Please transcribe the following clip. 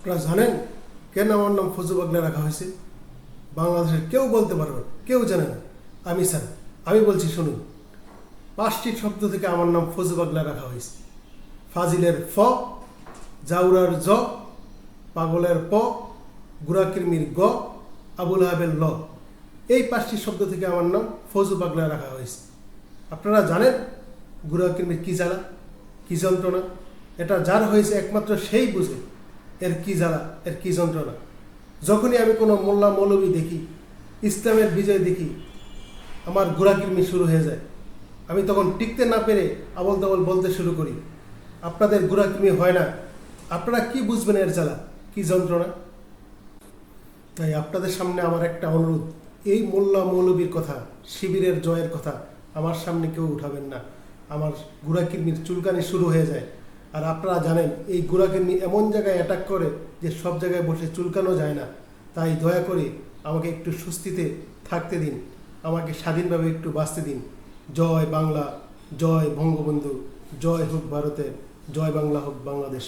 আপনারা জানেন কেন আমার নাম ফজু বাগলা রাখা হয়েছে? বাংলাদেশের কেউ বলতে পারবেন কেউ জানে না। আমি স্যার, আমি বলছি শুনুন, পাঁচটি শব্দ থেকে আমার নাম ফজু বাগলা রাখা হয়েছে। ফাজিলের ফ, জাউরার জ, পাগলের প গুড়াকিরমির গ, আবুল হাবের ল। এই পাঁচটি শব্দ থেকে আমার নাম ফজু বাগলা রাখা হয়েছে। আপনারা জানেন গুড়াকিরমির কী জ্বালা, কী যন্ত্রণা? এটা যার হয়েছে একমাত্র সেই বুঝে। এর কী জ্বালা, এর কী যন্ত্রণা? যখনই আমি কোনো মোল্লা মৌলবী দেখি, ইসলামের বিজয় দেখি, আমার ঘোরাকির্মি শুরু হয়ে যায়। আমি তখন টিকতে না পেরে আবল তাবল বলতে শুরু করি, আপনাদের ঘোরাকির্মি হয় না, আপনারা কি বুঝবেন এর জ্বালা, কি যন্ত্রণা? তাই আপনাদের সামনে আমার একটা অনুরোধ, এই মোল্লা মৌলবীর কথা, শিবিরের জয়ের কথা, আমার সামনে কেউ উঠাবেন না। আমার গুড়াকির্মির চুলকানি শুরু হয়ে যায়। আর আপনারা জানেন, এই গুড়াকির্মি এমন জায়গায় অ্যাটাক করে যে সব জায়গায় বসে চুলকানো যায় না। তাই দয়া করে আমাকে একটু স্বস্তিতে থাকতে দিন। আমাকে স্বাধীনভাবে একটু বাঁচতে দিন। জয় বাংলা, জয় বঙ্গবন্ধু, জয় হোক ভারতের, জয় বাংলা হোক বাংলাদেশ।